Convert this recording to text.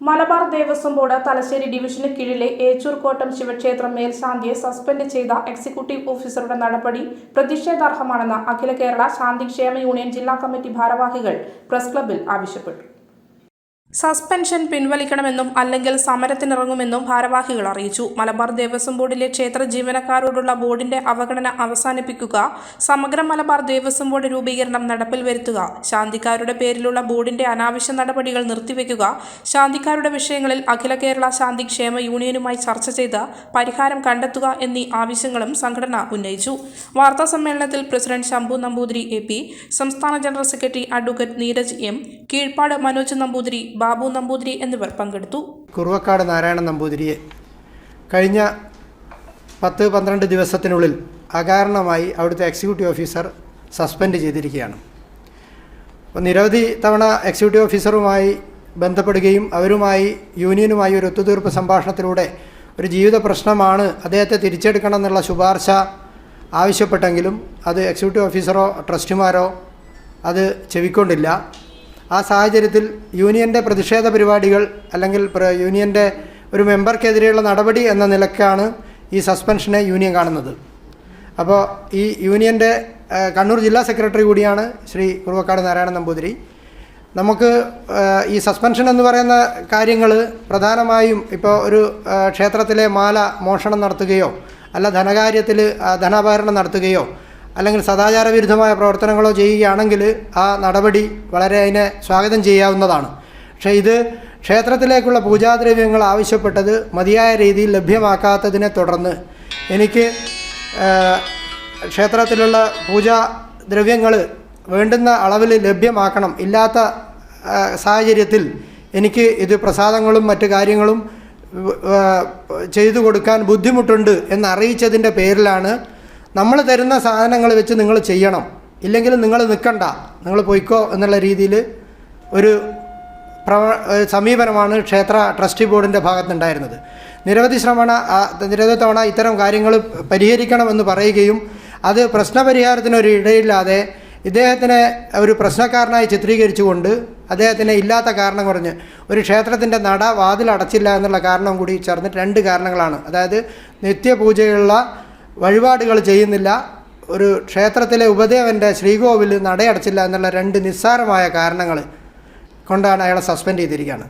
Malabar Devaswom board Thalassery ഡിവിഷന് കീഴിലെ ഏച്ചൂർക്കോട്ടം ശിവക്ഷേത്രം മേൽശാന്തിയെ സസ്പെൻഡ് ചെയ്ത എക്സിക്യൂട്ടീവ് ഓഫീസറുടെ നടപടി പ്രതിഷേധാർഹമാണെന്ന് അഖില കേരള ശാന്തിക്ഷേമ യൂണിയൻ ജില്ലാ കമ്മിറ്റി ഭാരവാഹികൾ പ്രസ് ക്ലബിൽ ആവശ്യപ്പെട്ടു. സസ്പെൻഷൻ പിൻവലിക്കണമെന്നും അല്ലെങ്കിൽ സമരത്തിനിറങ്ങുമെന്നും ഭാരവാഹികൾ അറിയിച്ചു. മലബാർ ദേവസ്വം ബോർഡിലെ ക്ഷേത്ര ജീവനക്കാരോടുള്ള ബോർഡിന്റെ അവഗണന അവസാനിപ്പിക്കുക സമഗ്ര മലബാർ ദേവസ്വം ബോർഡ് രൂപീകരണം നടപ്പിൽ വരുത്തുക ശാന്തിക്കാരുടെ പേരിലുള്ള ബോർഡിന്റെ അനാവശ്യ നടപടികൾ നിർത്തിവെക്കുക ശാന്തിക്കാരുടെ വിഷയങ്ങളിൽ അഖില കേരള ശാന്തി ക്ഷേമ യൂണിയനുമായി ചർച്ച ചെയ്ത് പരിഹാരം കണ്ടെത്തുക എന്നീ ആവശ്യങ്ങളും സംഘടന ഉന്നയിച്ചു. വാർത്താ സമ്മേളനത്തിൽ പ്രസിഡന്റ് ശംഭു നമ്പൂതിരി എ സംസ്ഥാന general secretary advocate Neeraj M Keezhppad Manoj Namboothiri Babu Namboothiri എന്നിവർ പങ്കെടുത്തു. കുറുവക്കാട് നാരായണ നമ്പൂതിരിയെ കഴിഞ്ഞ പത്ത് പന്ത്രണ്ട് ദിവസത്തിനുള്ളിൽ അകാരണമായി അവിടുത്തെ എക്സിക്യൂട്ടീവ് ഓഫീസർ സസ്പെൻഡ് ചെയ്തിരിക്കുകയാണ്. നിരവധി തവണ എക്സിക്യൂട്ടീവ് ഓഫീസറുമായി ബന്ധപ്പെടുകയും അവരുമായി യൂണിയനുമായി ഒരു ഒത്തുതീർപ്പ് സംഭാഷണത്തിലൂടെ ഒരു ജീവിത പ്രശ്നമാണ് അദ്ദേഹത്തെ തിരിച്ചെടുക്കണം എന്നുള്ള ശുപാർശ ആവശ്യപ്പെട്ടെങ്കിലും അത് എക്സിക്യൂട്ടീവ് ഓഫീസറോ ട്രസ്റ്റിമാരോ അത് ചെവിക്കൊണ്ടില്ല. ആ സാഹചര്യത്തിൽ യൂണിയന്റെ പ്രതിഷേധ പരിപാടികൾ അല്ലെങ്കിൽ യൂണിയന്റെ ഒരു മെമ്പർക്കെതിരെയുള്ള നടപടി എന്ന നിലക്കാണ് ഈ സസ്പെൻഷനെ യൂണിയൻ കാണുന്നത്. അപ്പോൾ ഈ യൂണിയന്റെ കണ്ണൂർ ജില്ലാ സെക്രട്ടറി കൂടിയാണ് ശ്രീ കുറുവക്കാട് നാരായണ നമ്പൂതിരി. നമുക്ക് ഈ സസ്പെൻഷൻ എന്ന് പറയുന്ന കാര്യങ്ങൾ പ്രധാനമായും ഇപ്പോൾ ഒരു ക്ഷേത്രത്തിലെ മാല മോഷണം നടത്തുകയോ അല്ല ധനകാര്യത്തിൽ ധനാപഹരണം നടത്തുകയോ അല്ലെങ്കിൽ സദാചാര വിരുദ്ധമായ പ്രവർത്തനങ്ങളോ ചെയ്യുകയാണെങ്കിൽ ആ നടപടി വളരെ അതിനെ സ്വാഗതം ചെയ്യാവുന്നതാണ്. പക്ഷേ ഇത് ക്ഷേത്രത്തിലേക്കുള്ള പൂജാദ്രവ്യങ്ങൾ ആവശ്യപ്പെട്ടത് മതിയായ രീതിയിൽ ലഭ്യമാക്കാത്തതിനെ തുടർന്ന് എനിക്ക് ക്ഷേത്രത്തിലുള്ള പൂജാ ദ്രവ്യങ്ങൾ വേണ്ടുന്ന അളവിൽ ലഭ്യമാക്കണം. ഇല്ലാത്ത സാഹചര്യത്തിൽ എനിക്ക് ഇത് പ്രസാദങ്ങളും മറ്റു കാര്യങ്ങളും ചെയ്തു കൊടുക്കാൻ ബുദ്ധിമുട്ടുണ്ട് എന്നറിയിച്ചതിന്റെ പേരിലാണ് നമ്മൾ തരുന്ന സാധനങ്ങൾ വെച്ച് നിങ്ങൾ ചെയ്യണം. ഇല്ലെങ്കിൽ നിങ്ങൾ നിൽക്കണ്ട. നിങ്ങൾ പോയിക്കോ എന്നുള്ള രീതിയിൽ ഒരു പ്രവ സമീപനമാണ് ക്ഷേത്ര ട്രസ്റ്റി ബോർഡിന്റെ ഭാഗത്തുണ്ടായിരുന്നത്. നിരവധി ശ്രമണ നിരവധി തവണ ഇത്തരം കാര്യങ്ങൾ പരിഹരിക്കണമെന്ന് പറയുകയും അത് പ്രശ്നപരിഹാരത്തിനൊരു ഇടയില്ലാതെ ഇദ്ദേഹത്തിനെ ഒരു പ്രശ്നക്കാരനായി ചിത്രീകരിച്ചുകൊണ്ട് അദ്ദേഹത്തിന് ഇല്ലാത്ത കാരണം കുറഞ്ഞ് ഒരു ക്ഷേത്രത്തിന്റെ നട വാതിൽ അടച്ചില്ല എന്നുള്ള കാരണം കൂടി ചേർന്നിട്ട് രണ്ട് കാരണങ്ങളാണ്. അതായത് നിത്യപൂജയുള്ള വഴിപാടുകൾ ചെയ്യുന്നില്ല. ഒരു ക്ഷേത്രത്തിലെ ഉപദേവന്റെ ശ്രീകോവിൽ നടയടച്ചില്ല എന്നുള്ള രണ്ട് നിസ്സാരമായ കാരണങ്ങൾ കൊണ്ടാണ് അയാളെ സസ്പെൻഡ് ചെയ്തിരിക്കുകയാണ്.